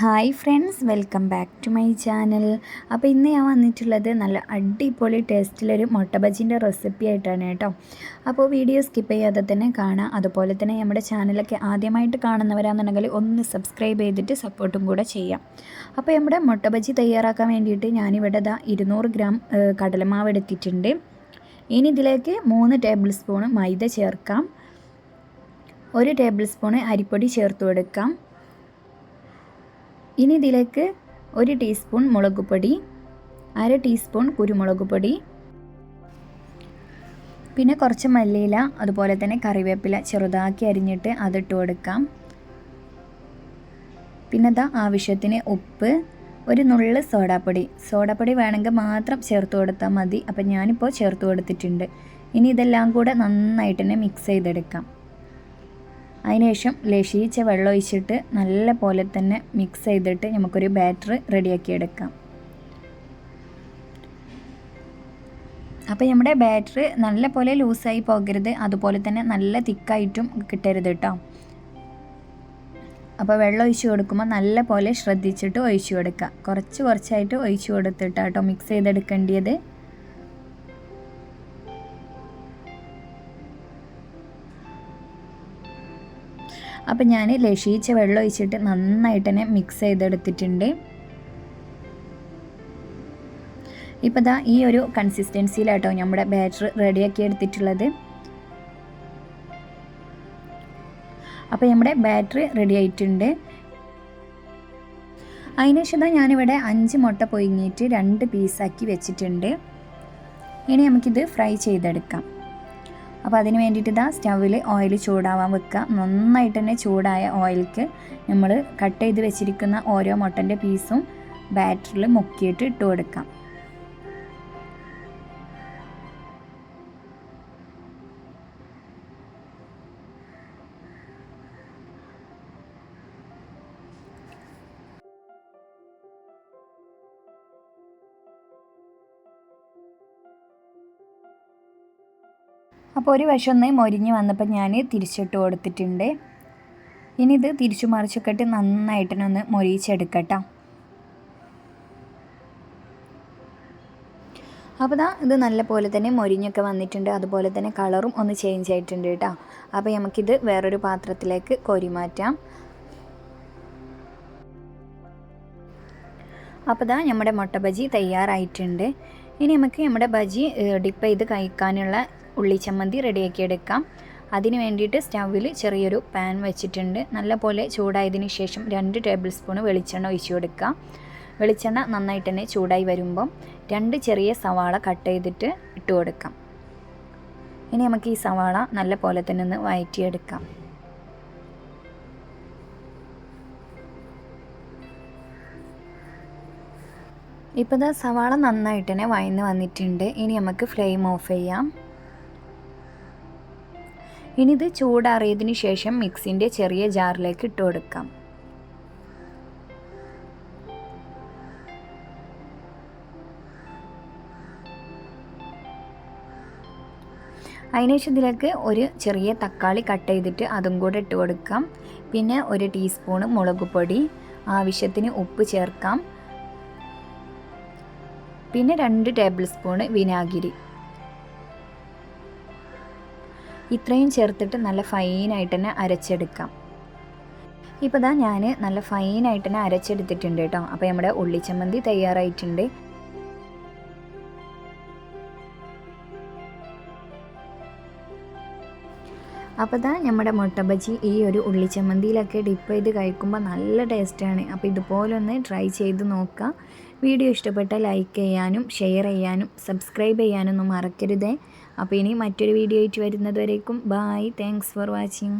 Hi friends welcome back to my channel. അപ്പോൾ ഇന്ന് ഞാൻ വന്നിട്ടുള്ളത് നല്ല അടിപൊളി ടേസ്റ്റിലൊരു മുട്ട ബജിന്റെ റെസിപ്പി ആയിട്ടാണ് കേട്ടോ. അപ്പോൾ വീഡിയോ സ്കിപ്പ് ചെയ്യാതെ തന്നെ കാണാം. അതുപോലെ തന്നെ നമ്മുടെ ചാനലൊക്കെ ആദ്യമായിട്ട് കാണുന്നവരാണെന്നുണ്ടെങ്കിൽ ഒന്ന് സബ്സ്ക്രൈബ് ചെയ്തിട്ട് സപ്പോർട്ടും കൂടെ ചെയ്യാം. അപ്പോൾ നമ്മുടെ മുട്ട ബജി തയ്യാറാക്കാൻ വേണ്ടിയിട്ട് ഞാനിവിടെ ദാ ഇരുന്നൂറ് ഗ്രാം കടലമാവ് എടുത്തിട്ടുണ്ട്. ഇനി ഇതിലേക്ക് മൂന്ന് ടേബിൾ സ്പൂൺ മൈദ ചേർക്കാം. ഒരു ടേബിൾ സ്പൂൺ അരിപ്പൊടി ചേർത്ത് കൊടുക്കാം ഇനി ഇതിലേക്ക് ഒരു ടീസ്പൂൺ മുളക് പൊടി അര ടീസ്പൂൺ കുരുമുളക് പൊടി പിന്നെ കുറച്ച് മല്ലിയില അതുപോലെ തന്നെ കറിവേപ്പില ചെറുതാക്കി അരിഞ്ഞിട്ട് അതിട്ട് കൊടുക്കാം. പിന്നെ ദാ ആവശ്യത്തിന് ഉപ്പ് ഒരു നുള്ള് സോഡാപ്പൊടി. സോഡാപ്പൊടി വേണമെങ്കിൽ മാത്രം ചേർത്ത് കൊടുത്താൽ മതി. അപ്പം ഞാനിപ്പോൾ ചേർത്ത് കൊടുത്തിട്ടുണ്ട്. ഇനി ഇതെല്ലാം കൂടെ നന്നായിട്ട് തന്നെ മിക്സ് ചെയ്തെടുക്കാം. അതിനുശേഷം ലശീച്ച വെള്ളം ഒഴിച്ചിട്ട് നല്ല പോലെ തന്നെ മിക്സ് ചെയ്തിട്ട് നമുക്കൊരു ബാറ്റർ റെഡിയാക്കി എടുക്കാം അപ്പോൾ നമ്മുടെ ബാറ്റർ നല്ല പോലെ ലൂസായി പോകരുത്. അതുപോലെ തന്നെ നല്ല തിക്കായിട്ടും കിട്ടരുത് കേട്ടോ അപ്പോൾ വെള്ളം ഒഴിച്ചു കൊടുക്കുമ്പോൾ നല്ല പോലെ ശ്രദ്ധിച്ചിട്ട് ഒഴിച്ചു കൊടുക്കുക. കുറച്ച് കുറച്ചായിട്ട് ഒഴിച്ചു കൊടുത്തിട്ടാട്ടോ മിക്സ് ചെയ്തെടുക്കേണ്ടത് അപ്പം ഞാൻ ലഷീച്ച വെള്ളം ഒഴിച്ചിട്ട് നന്നായിട്ട് തന്നെ മിക്സ് ചെയ്തെടുത്തിട്ടുണ്ട്. ഇപ്പോൾ ദാ ഈ ഒരു കൺസിസ്റ്റൻസിയിലാട്ടോ നമ്മുടെ ബാറ്റർ റെഡിയാക്കി എടുത്തിട്ടുള്ളത്. അപ്പോൾ നമ്മുടെ ബാറ്ററി റെഡി ആയിട്ടുണ്ട്. അതിനുശേഷം ഞാനിവിടെ അഞ്ച് മുട്ട പൊയിങ്ങിയിട്ട് രണ്ട് പീസാക്കി വെച്ചിട്ടുണ്ട്. ഇനി നമുക്കിത് ഫ്രൈ ചെയ്തെടുക്കാം. അപ്പോൾ അതിന് വേണ്ടിയിട്ട് ഇതാ സ്റ്റൗവിൽ ഓയിൽ ചൂടാവാൻ വെക്കുക. നന്നായിട്ട് തന്നെ ചൂടായ ഓയിൽക്ക് നമ്മൾ കട്ട് ചെയ്ത് വെച്ചിരിക്കുന്ന ഓരോ മുട്ടന്റെ പീസും ബാറ്ററിൽ മുക്കിയിട്ട് ഇട്ട് കൊടുക്കാം. അപ്പോൾ ഒരു വശം ഒന്ന് മൊരിഞ്ഞ് വന്നപ്പോൾ ഞാൻ തിരിച്ചിട്ട് കൊടുത്തിട്ടുണ്ട്. ഇനി ഇത് തിരിച്ചു മറിച്ചൊക്കെ ഇട്ട് നന്നായിട്ടൊന്ന് മൊരിയിച്ചെടുക്കട്ടോ. അപ്പോൾ ഇതാ ഇത് നല്ല പോലെ തന്നെ മൊരിഞ്ഞൊക്കെ വന്നിട്ടുണ്ട്. അതുപോലെ തന്നെ കളറും ഒന്ന് ചേഞ്ച് ആയിട്ടുണ്ട് കേട്ടോ. അപ്പോൾ നമുക്കിത് വേറൊരു പാത്രത്തിലേക്ക് കോരി മാറ്റാം. അപ്പോൾ ഇതാ നമ്മുടെ മുട്ട ബജി തയ്യാറായിട്ടുണ്ട്. ഇനി നമുക്ക് നമ്മുടെ ബജി ഡിപ്പ് ചെയ്ത് കഴിക്കാനുള്ള ഉള്ളി ചമ്മന്തി റെഡിയാക്കി എടുക്കാം. അതിന് വേണ്ടിയിട്ട് സ്റ്റൗവിൽ ചെറിയൊരു പാൻ വെച്ചിട്ടുണ്ട്. നല്ലപോലെ ചൂടായതിന് ശേഷം രണ്ട് ടേബിൾ സ്പൂൺ വെളിച്ചെണ്ണ ഒഴിച്ചു കൊടുക്കാം വെളിച്ചെണ്ണ നന്നായിട്ട് തന്നെ ചൂടായി വരുമ്പം രണ്ട് ചെറിയ സവാള കട്ട് ചെയ്തിട്ട് ഇട്ട് കൊടുക്കാം. ഇനി നമുക്ക് ഈ സവാള നല്ല പോലെ തന്നെ ഒന്ന് വയറ്റിയെടുക്കാം. ഇപ്പോൾ സവാള നന്നായിട്ട് തന്നെ വയന്ന് വന്നിട്ടുണ്ട്. ഇനി നമുക്ക് ഫ്ലെയിം ഓഫ് ചെയ്യാം. ഇനി ഇത് ചൂടാറിയതിന് ശേഷം മിക്സിന്റെ ചെറിയ ജാറിലേക്ക് ഇട്ട് കൊടുക്കാം. അതിനുശേഷം ഇതിലേക്ക് ഒരു ചെറിയ തക്കാളി കട്ട് ചെയ്തിട്ട് അതും കൂടെ ഇട്ട് കൊടുക്കാം. പിന്നെ ഒരു ടീസ്പൂണ് മുളക് പൊടി ആവശ്യത്തിന് ഉപ്പ് ചേർക്കാം. പിന്നെ രണ്ട് ടേബിൾ സ്പൂണ് വിനാഗിരി. ഇത്രയും ചേർത്തിട്ട് നല്ല ഫൈനായിട്ട് തന്നെ അരച്ചെടുക്കാം. ഇപ്പോൾ ഇതാ ഞാൻ നല്ല ഫൈനായിട്ട് തന്നെ അരച്ചെടുത്തിട്ടുണ്ട് കേട്ടോ. അപ്പോൾ നമ്മുടെ ഉള്ളിച്ചമ്മന്തി തയ്യാറായിട്ടുണ്ട്. അപ്പോൾ ഇതാ നമ്മുടെ മുട്ട ബജി ഈ ഒരു ഉള്ളിച്ചമ്മന്തിയിലൊക്കെ ഡിപ്പ് ചെയ്ത് കഴിക്കുമ്പോൾ നല്ല ടേസ്റ്റാണ് അപ്പോൾ ഇതുപോലെ ഒന്ന് ട്രൈ ചെയ്ത് നോക്കുക വീഡിയോ ഇഷ്ടപ്പെട്ട ലൈക്ക് ചെയ്യാനും ഷെയർ ചെയ്യാനും സബ്സ്ക്രൈബ് ചെയ്യാനൊന്നും മറക്കരുതേ. അപ്പോൾ ഇനി മറ്റൊരു വീഡിയോ ആയിട്ട് വരുന്നതുവരേക്കും ബായ് താങ്ക്സ് ഫോർ വാച്ചിങ്